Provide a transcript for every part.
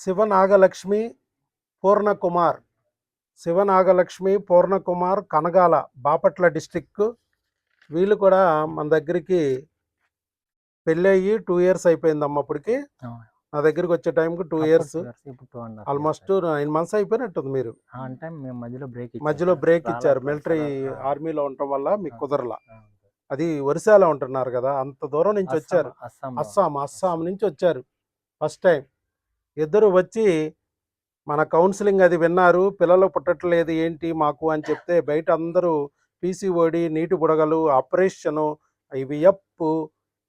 Sivanagalakshmi Purnakumar. Sivanagalakshmi Purnakumar Kanagala Bapatla district వీళ్ళు కూడా మన దగ్గరికి పెళ్ళయి టూ ఇయర్స్ అయిపోయిందమ్మ అప్పటికి. నా దగ్గరికి వచ్చే టైంకి two years. Almost nine months అయిపోయినట్టుంది మీరు. అంటే మధ్యలో బ్రేక్ మధ్యలో బ్రేక్ ఇచ్చారు. మిలిటరీ ఆర్మీలో ఉండటం వల్ల మీకు కుదరలా. అది ఒరిస్సాలో ఉంటున్నారు కదా అంత దూరం నుంచి వచ్చారు. అస్సాం అస్సాం అస్సాం. నుంచి వచ్చారు. First time. ఇద్దరు వచ్చి మన కౌన్సిలింగ్ అది విన్నారు పిల్లలు పుట్టట్లేదు ఏంటి మాకు అని చెప్తే బయట అందరూ పీసీఓడి నీటి బుడగలు ఆపరేషను ఐవిఎఫ్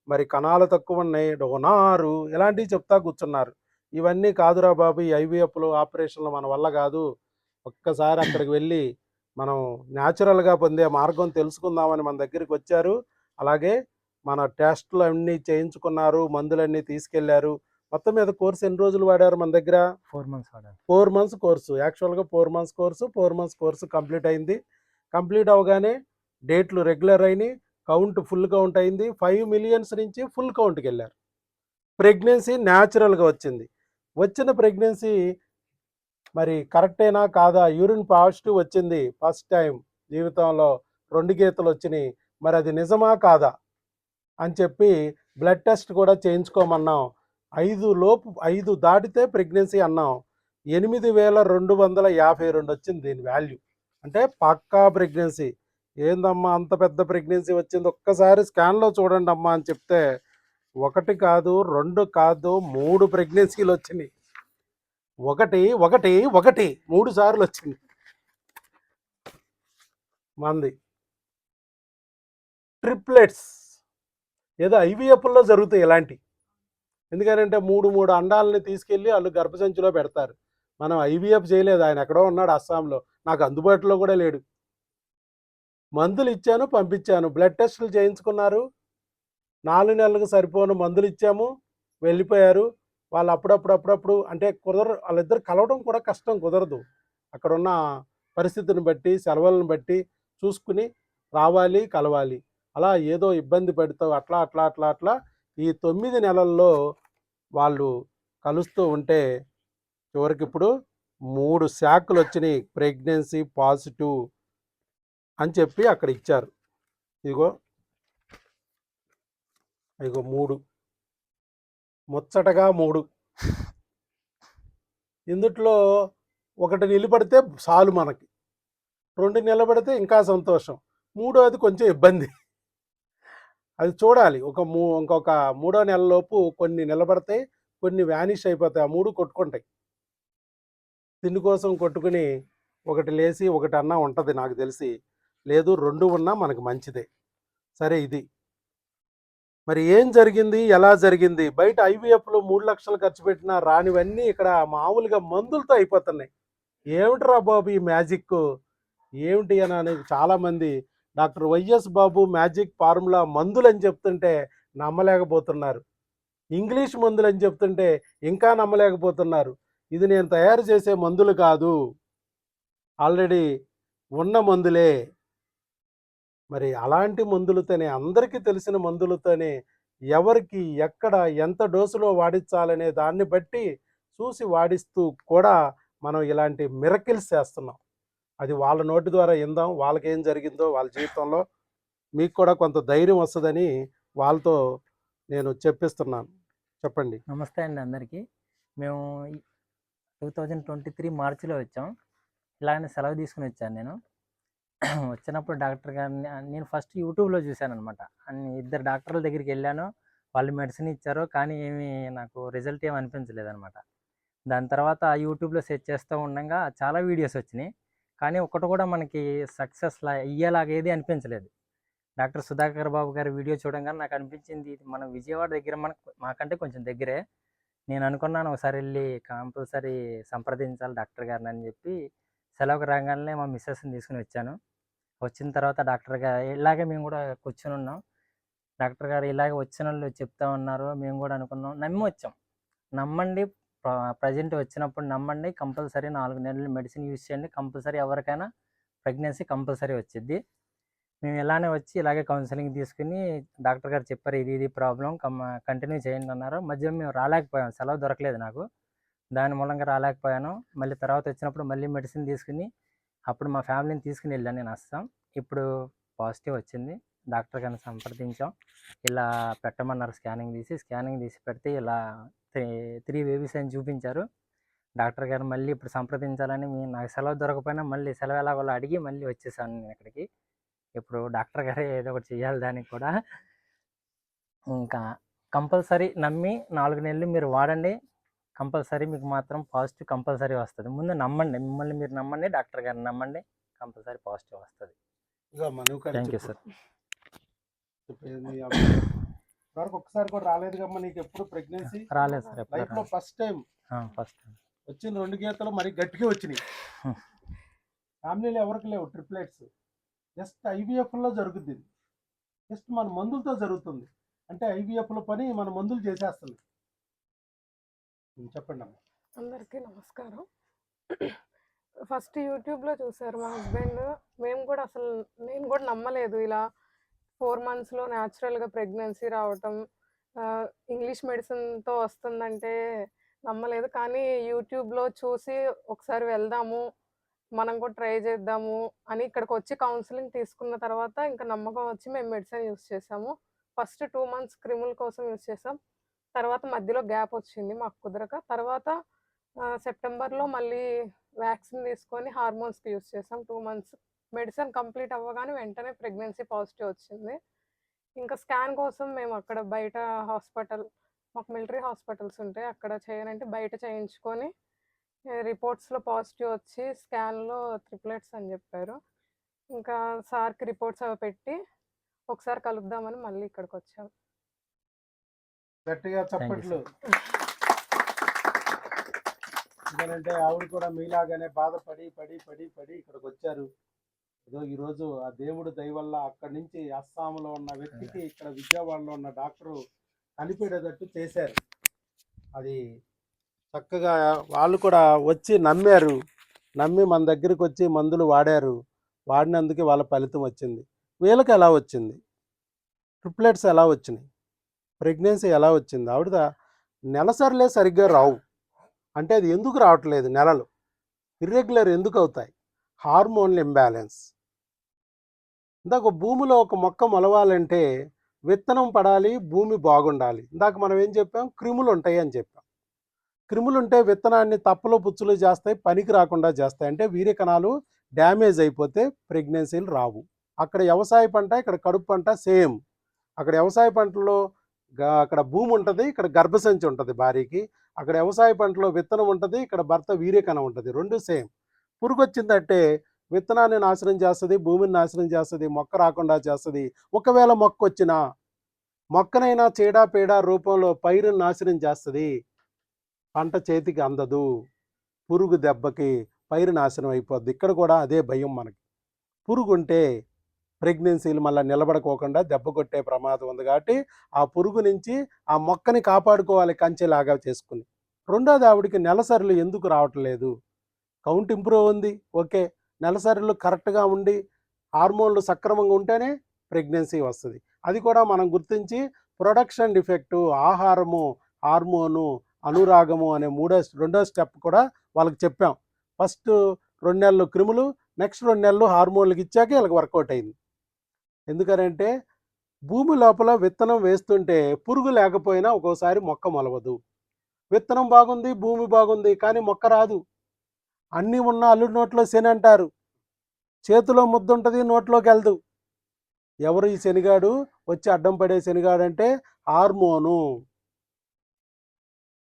మరి కణాలు తక్కువ ఉన్నాయి డోనారు ఇలాంటివి చెప్తా కూర్చున్నారు. ఇవన్నీ కాదురా బాబు ఈ ఐవీఎఫ్లు ఆపరేషన్లు మన వల్ల కాదు. ఒక్కసారి అక్కడికి వెళ్ళి మనం న్యాచురల్గా పొందే మార్గం తెలుసుకుందామని మన దగ్గరికి వచ్చారు. అలాగే మన టెస్టులు అన్నీ చేయించుకున్నారు మందులన్నీ తీసుకెళ్ళారు మొత్తం మీద కోర్సు ఎన్ని రోజులు వాడారు మన దగ్గర? ఫోర్ మంత్స్ వాడాను ఫోర్ మంత్స్ కోర్సు యాక్చువల్గా four months course four months course complete అయింది. కంప్లీట్ అవగానే డేట్లు రెగ్యులర్ అయినాయి. కౌంట్ ఫుల్ కౌంట్ అయింది. ఫైవ్ మిలియన్స్ నుంచి ఫుల్ కౌంట్కి వెళ్ళారు. ప్రెగ్నెన్సీ న్యాచురల్గా వచ్చింది. వచ్చిన ప్రెగ్నెన్సీ మరి కరెక్టేనా కాదా? యూరిన్ పాజిటివ్ వచ్చింది ఫస్ట్ టైం జీవితంలో. రెండు గీతలు వచ్చినాయి. మరి అది నిజమా కాదా? అని చెప్పి బ్లడ్ టెస్ట్ కూడా చేయించుకోమన్నాం. ఐదు లోపు ఐదు దాటితే ప్రెగ్నెన్సీ అన్నాం. ఎనిమిది వేల రెండు వందల యాభై రెండు వచ్చింది దీని వాల్యూ. అంటే పక్కా ప్రెగ్నెన్సీ. ఏందమ్మా అంత పెద్ద ప్రెగ్నెన్సీ వచ్చింది? ఒక్కసారి స్కాన్లో చూడండి అమ్మా అని చెప్తే ఒకటి కాదు రెండు కాదు మూడు ప్రెగ్నెన్సీలు వచ్చినాయి. ఒకటి ఒకటి ఒకటి మూడు సార్లు వచ్చింది. మంది. ట్రిప్లెట్స్. ఏదో ఐవీఎఫ్లో జరుగుతాయి ఇలాంటివి. ఎందుకంటే మూడు మూడు అండాలని తీసుకెళ్ళి వాళ్ళు గర్భసంచిలో పెడతారు. మనం ఐవీఎఫ్ చేయలేదు. ఆయన ఎక్కడో ఉన్నాడు అస్సాంలో. నాకు అందుబాటులో కూడా లేడు. మందులు ఇచ్చాను పంపించాను. బ్లడ్ టెస్టులు చేయించుకున్నారు. నాలుగు నెలలకు సరిపోను మందులు ఇచ్చాము. వెళ్ళిపోయారు. వాళ్ళు అప్పుడప్పుడు అప్పుడప్పుడు అంటే కుదర వాళ్ళిద్దరు కలవడం కూడా కష్టం కుదరదు. అక్కడున్న పరిస్థితిని బట్టి సెలవులను బట్టి చూసుకుని రావాలి కలవాలి. అలా ఏదో ఇబ్బంది పెడతావు అట్లా అట్లా అట్లా అట్లా ఈ తొమ్మిది నెలల్లో వాళ్ళు కలుస్తూ ఉంటే చివరికి ఇప్పుడు మూడు శాఖలు వచ్చినాయి ప్రెగ్నెన్సీ పాజిటివ్ అని చెప్పి అక్కడ ఇచ్చారు. ఇదిగో ఇదిగో మూడు. ముచ్చటగా మూడు. ఇందుట్లో ఒకటి నిలబడితే చాలు మనకి. రెండు నిలబడితే ఇంకా సంతోషం. మూడోది కొంచెం ఇబ్బంది. అది చూడాలి. ఒక మూ ఇంకొక మూడో నెలలోపు కొన్ని నిలబడతాయి కొన్ని వ్యానిష్ అయిపోతాయి. ఆ మూడు కొట్టుకుంటాయి. తిండి కోసం కొట్టుకుని ఒకటి లేచి ఒకటి అన్నా ఉంటుంది నాకు తెలిసి. లేదు రెండు ఉన్నా మనకు మంచిదే. సరే ఇది. మరి ఏం జరిగింది? ఎలా జరిగింది? బయట ఐవీఎఫ్లో మూడు లక్షలు ఖర్చు పెట్టినా రానివన్నీ ఇక్కడ మామూలుగా మందులతో అయిపోతున్నాయి. ఏమిట్రా బాబు ఈ మ్యాజిక్ ఏమిటి అని అనేది చాలామంది doctor YS Babu magic formula మందులు అని చెప్తుంటే నమ్మలేకపోతున్నారు. ఇంగ్లీష్ మందులు అని చెప్తుంటే ఇంకా నమ్మలేకపోతున్నారు. ఇది నేను తయారు చేసే మందులు కాదు. ఆల్రెడీ ఉన్న మందులే. మరి అలాంటి మందులతోనే అందరికీ తెలిసిన మందులతోనే ఎవరికి ఎక్కడ ఎంత డోసులో వాడించాలనే దాన్ని బట్టి చూసి వాడిస్తూ కూడా మనం ఇలాంటి మిరకిల్స్ చేస్తున్నాం. అది వాళ్ళ నోటి ద్వారా ఇందాం వాళ్ళకి ఏం జరిగిందో వాళ్ళ జీవితంలో మీకు కూడా కొంత ధైర్యం వస్తుందని వాళ్ళతో నేను చెప్పిస్తున్నాను. చెప్పండి. నమస్తే అండి అందరికీ. మేము టూ థౌజండ్ ట్వంటీ త్రీ మార్చిలో వచ్చాం. ఇలాగనే సెలవు తీసుకుని వచ్చాను నేను. వచ్చినప్పుడు డాక్టర్ గారిని నేను ఫస్ట్ యూట్యూబ్లో చూశాను అనమాట అన్ని ఇద్దరు డాక్టర్ల దగ్గరికి వెళ్ళాను. వాళ్ళు మెడిసిన్ ఇచ్చారు కానీ ఏమీ నాకు రిజల్ట్ ఏమి అనిపించలేదు అనమాట దాని తర్వాత యూట్యూబ్లో సెర్చ్ చేస్తూ ఉండగా చాలా వీడియోస్ వచ్చినాయి. కానీ ఒకటి కూడా మనకి సక్సెస్ అయ్యేలాగేది ఏది అనిపించలేదు. డాక్టర్ సుధాకర్ బాబు గారి వీడియో చూడంగానే నాకు అనిపించింది ఇది మన విజయవాడ దగ్గర మనకు మాకంటే కొంచెం దగ్గరే. నేను అనుకున్నాను ఒకసారి వెళ్ళి కంపల్సరీ సంప్రదించాలి డాక్టర్ గారిని అని చెప్పి సెలవుకి రాగానే మా మిస్సెస్ని తీసుకుని వచ్చాను. వచ్చిన తర్వాత డాక్టర్ గారు ఇలాగే మేము కూడా కూర్చొని ఉన్నాం. డాక్టర్ గారు ఇలాగే వచ్చిన వాళ్ళు చెప్తా ఉన్నారు మేము కూడా అనుకున్నాం. నమ్మి వచ్చాం. నమ్మండి ప్రజెంట్ వచ్చినప్పుడు నమ్మండి. కంపల్సరీ నాలుగు నెలలు మెడిసిన్ యూజ్ చేయండి. కంపల్సరీ ఎవరికైనా ప్రెగ్నెన్సీ కంపల్సరీ వచ్చింది మేము ఇలానే వచ్చి ఇలాగే కౌన్సిలింగ్ తీసుకుని డాక్టర్ గారు చెప్పారు ఇది ఇది ప్రాబ్లం కంటిన్యూ చేయండి అన్నారు. మధ్య మేము రాలేకపోయాం. సెలవు దొరకలేదు నాకు. దాని మూలంగా రాలేకపోయాను. మళ్ళీ తర్వాత వచ్చినప్పుడు మళ్ళీ మెడిసిన్ తీసుకుని అప్పుడు మా ఫ్యామిలీని తీసుకుని వెళ్ళాను నేను అస్సాం ఇప్పుడు పాజిటివ్ వచ్చింది. డాక్టర్ గారిని సంప్రదించాం. ఇలా పెట్టమన్నారు. స్కానింగ్ తీసి స్కానింగ్ తీసి పెడితే ఇలా త్రీ త్రీ బేబీస్ అని చూపించారు. డాక్టర్ గారు మళ్ళీ ఇప్పుడు సంప్రదించాలని మీ నాకు సెలవు దొరకపోయినా మళ్ళీ సెలవు ఎలాగోలా అడిగి మళ్ళీ వచ్చేసాను నేను ఇక్కడికి. ఇప్పుడు డాక్టర్ గారే ఏదో ఒకటి చేయాలి దానికి కూడా. ఇంకా కంపల్సరీ నమ్మి నాలుగు నెలలు మీరు వాడండి. కంపల్సరీ మీకు మాత్రం పాజిటివ్ కంపల్సరీ వస్తుంది. ముందు నమ్మండి. మిమ్మల్ని మీరు నమ్మండి. డాక్టర్ గారిని నమ్మండి. కంపల్సరీ పాజిటివ్ వస్తుంది. Thank you sir. వరకు ఒక్కసారి కూడా రాలేదు కమ్మా నీకు ఎప్పుడు ప్రెగ్నెన్సీ రాలేదు సార్ లైఫ్లో ఫస్ట్ టైం ఫస్ట్ వచ్చిన రెండు గీతలు మరి గట్టిగా వచ్చినాయి. ఫ్యామిలీలో ఎవరికి లేవు ట్రిప్లెట్స్ జస్ట్ ఐవీఎఫ్లో జరుగుద్ది జస్ట్ మన మందులతో జరుగుతుంది. అంటే ఐవీఎఫ్లో పని మన మందులు చేసేస్తుంది. చెప్పండి అమ్మా. అందరికీ నమస్కారం. ఫస్ట్ యూట్యూబ్లో చూసారు మా హస్బెండ్ మేము కూడా అసలు నేను కూడా నమ్మలేదు ఇలా ఫోర్ మంత్స్లో న్యాచురల్గా ప్రెగ్నెన్సీ రావటం ఇంగ్లీష్ మెడిసిన్తో వస్తుందంటే నమ్మలేదు. కానీ యూట్యూబ్లో చూసి ఒకసారి వెళ్దాము మనం కూడా ట్రై చేద్దాము అని ఇక్కడికి వచ్చి కౌన్సిలింగ్ తీసుకున్న తర్వాత ఇంకా నమ్మకం వచ్చి మేము మెడిసిన్ యూస్ చేసాము. ఫస్ట్ టూ మంత్స్ క్రిముల కోసం యూస్ చేసాం. తర్వాత మధ్యలో గ్యాప్ వచ్చింది మాకు కుదరక. తర్వాత సెప్టెంబర్లో మళ్ళీ వ్యాక్సిన్ తీసుకొని హార్మోన్స్కి యూస్ చేసాం. టూ మంత్స్ మెడిసిన్ కంప్లీట్ అవ్వగానే వెంటనే ప్రెగ్నెన్సీ పాజిటివ్ వచ్చింది. ఇంకా స్కాన్ కోసం మేము అక్కడ బయట హాస్పిటల్ మాకు మిలిటరీ హాస్పిటల్స్ ఉంటాయి. అక్కడ చేయనంటే బయట చేయించుకొని రిపోర్ట్స్లో పాజిటివ్ వచ్చి స్కాన్లో ట్రిప్లెట్స్ అని చెప్పారు. ఇంకా సార్కి రిపోర్ట్స్ అవి పెట్టి ఒకసారి కలుద్దామని మళ్ళీ ఇక్కడికి వచ్చాం. గట్టిగా చప్పట్లు. ఎందుకంటే ఆవిడ కూడా మీలాగానే బాధపడి పడి పడి పడి ఇక్కడికి వచ్చారు. ఏదో ఈరోజు ఆ దేవుడు వల్ల అక్కడి నుంచి అస్సాంలో ఉన్న వ్యక్తికి ఇక్కడ విజయవాడలో ఉన్న డాక్టరు కనిపెడేటట్టు చేశారు. అది చక్కగా వాళ్ళు కూడా వచ్చి నమ్మారు. నమ్మి మన దగ్గరికి వచ్చి మందులు వాడారు. వాడినందుకే వాళ్ళ ఫలితం వచ్చింది. వీళ్ళకి ఎలా వచ్చింది? ట్రిప్లెట్స్ ఎలా వచ్చినాయి? ప్రెగ్నెన్సీ ఎలా వచ్చింది? ఆవిడ నెలసరిలే సరిగ్గా రావు. అంటే అది ఎందుకు రావట్లేదు నెలలు? ఇర్రెగ్యులర్ ఎందుకు అవుతాయి? హార్మోన్ల ఇంబ్యాలెన్స్. ఇందాక భూమిలో ఒక మొక్క మొలవాలంటే విత్తనం పడాలి భూమి బాగుండాలి. ఇందాక మనం ఏం చెప్పాం? క్రిములు ఉంటాయి అని చెప్పాం. క్రిములు ఉంటే విత్తనాన్ని తప్పులు పుచ్చులు చేస్తాయి పనికి రాకుండా చేస్తాయి. అంటే వీర్యకణాలు డ్యామేజ్ అయిపోతే ప్రెగ్నెన్సీలు రావు. అక్కడ వ్యవసాయ పంట ఇక్కడ కడుపు పంట సేమ్. అక్కడ వ్యవసాయ పంటలో అక్కడ భూమి ఉంటుంది ఇక్కడ గర్భసంచి ఉంటుంది భార్యకి అక్కడ వ్యవసాయ పంటలో విత్తనం ఉంటుంది ఇక్కడ భర్త వీర్యకణం ఉంటుంది రెండు సేమ్. పురుగు వచ్చిందంటే విత్తనాన్ని నాశనం చేస్తుంది భూమిని నాశనం చేస్తుంది మొక్క రాకుండా చేస్తుంది. ఒకవేళ మొక్క వచ్చినా మొక్కనైనా చీడా పీడ రూపంలో పైరుని నాశనం చేస్తుంది. పంట చేతికి అందదు పురుగు దెబ్బకి పైరు నాశనం అయిపోద్ది. ఇక్కడ కూడా అదే భయం మనకి. పురుగు ఉంటే ప్రెగ్నెన్సీలు మళ్ళీ నిలబడుకోకుండా దెబ్బ కొట్టే ప్రమాదం ఉంది కాబట్టి ఆ పురుగు నుంచి ఆ మొక్కని కాపాడుకోవాలి కంచెలాగా చేసుకుని. రెండోది ఆవిడకి నెలసరిలు ఎందుకు రావట్లేదు? కౌంట్ ఇంప్రూవ్ ఉంది ఓకే. నెలసరిలు కరెక్ట్గా ఉండి హార్మోన్లు సక్రమంగా ఉంటేనే ప్రెగ్నెన్సీ వస్తుంది. అది కూడా మనం గుర్తించి ప్రొడక్షన్ డిఫెక్టు ఆహారము హార్మోను అనురాగము అనే మూడో రెండో స్టెప్ కూడా వాళ్ళకి చెప్పాం. ఫస్ట్ రెండు నెలలు క్రిములు నెక్స్ట్ రెండు నెలలు హార్మోన్లకు ఇచ్చాక వీళ్ళకి వర్కౌట్ అయింది. ఎందుకనంటే భూమి లోపల విత్తనం వేస్తుంటే పురుగు లేకపోయినా ఒక్కోసారి మొక్క మొలవదు. విత్తనం బాగుంది భూమి బాగుంది కానీ మొక్క రాదు. అన్నీ ఉన్న అల్లుడి నోట్లో శని అంటారు. చేతిలో ముద్దుంటుంది నోట్లోకి వెళ్దు. ఎవరు ఈ శనిగాడు? వచ్చి అడ్డం పడే శనిగాడు అంటే హార్మోను.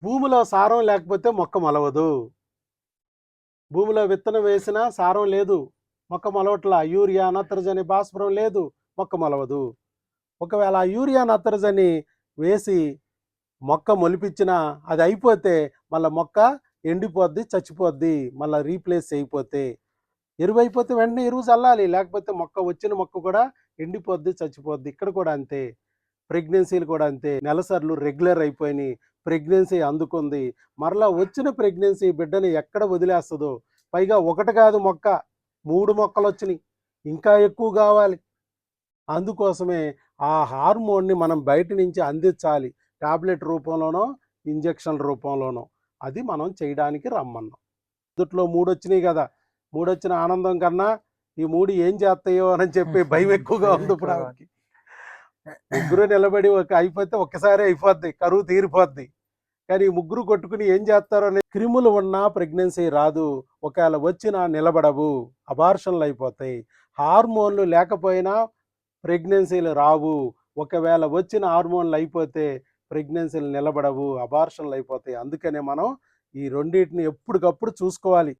భూమిలో సారం లేకపోతే మొక్క మొలవదు. భూమిలో విత్తనం వేసినా సారం లేదు. మొక్క మొలవట్లా. యూరియా నత్రజని భాస్వరం లేదు. మొక్క మొలవదు. ఒకవేళ యూరియా నత్రజని వేసి మొక్క మొలిపించినా అది అయిపోతే మళ్ళీ మొక్క ఎండిపోద్ది చచ్చిపోద్ది మళ్ళీ రీప్లేస్ అయిపోతే ఎరువు అయిపోతే వెంటనే ఎరువు చల్లాలి. లేకపోతే మొక్క వచ్చిన మొక్క కూడా ఎండిపోద్ది చచ్చిపోద్ది. ఇక్కడ కూడా అంతే. ప్రెగ్నెన్సీలు కూడా అంతే. నెలసర్లు రెగ్యులర్ అయిపోయినాయి. ప్రెగ్నెన్సీ అందుకుంది. మరలా వచ్చిన ప్రెగ్నెన్సీ బిడ్డని ఎక్కడ వదిలేస్తుందో. పైగా ఒకటి కాదు మొక్క. మూడు మొక్కలు వచ్చినాయి. ఇంకా ఎక్కువ కావాలి. అందుకోసమే ఆ హార్మోన్ని మనం బయట నుంచి అందించాలి. టాబ్లెట్ రూపంలోనో ఇంజెక్షన్ రూపంలోనో. అది మనం చేయడానికి రమ్మన్నాం. మొదట్లో మూడు వచ్చినాయి కదా మూడు వచ్చిన ఆనందం కన్నా ఈ మూడు ఏం చేస్తాయో అని చెప్పి భయం ఎక్కువగా ఉంది ఇప్పుడు ఆవిడకి. ముగ్గురు నిలబడి ఒక అయిపోతే ఒక్కసారి అయిపోద్ది కరువు తీరిపోద్ది. కానీ ముగ్గురు కొట్టుకుని ఏం చేస్తారో అనే క్రిములు ఉన్నా ప్రెగ్నెన్సీ రాదు ఒకవేళ వచ్చినా నిలబడవు అబార్షన్లు అయిపోతాయి. హార్మోన్లు లేకపోయినా ప్రెగ్నెన్సీలు రావు ఒకవేళ వచ్చిన హార్మోన్లు అయిపోతే ప్రెగ్నెన్సీలు నిలబడవు అబార్షన్లు అయిపోతాయి. అందుకనే మనం ఈ రెండింటిని ఎప్పటికప్పుడు చూసుకోవాలి.